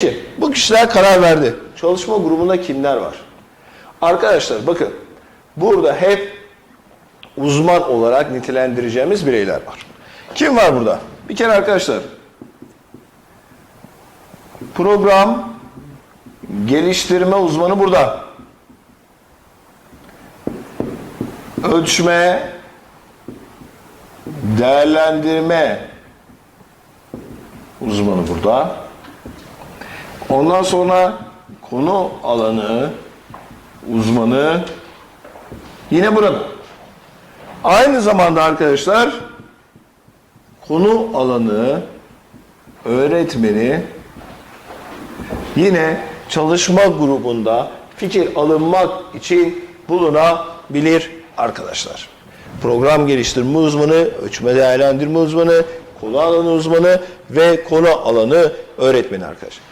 Peki, bu kişiler karar verdi. Çalışma grubunda kimler var? Arkadaşlar bakın burada hep uzman olarak nitelendireceğimiz bireyler var. Kim var burada? Bir kere arkadaşlar program geliştirme uzmanı burada. Ölçme, değerlendirme uzmanı burada. Ondan sonra konu alanı uzmanı yine burada. Aynı zamanda arkadaşlar konu alanı öğretmeni yine çalışma grubunda fikir alınmak için bulunabilir arkadaşlar. Program geliştirme uzmanı, ölçme değerlendirme uzmanı, konu alanı uzmanı ve konu alanı öğretmeni arkadaşlar.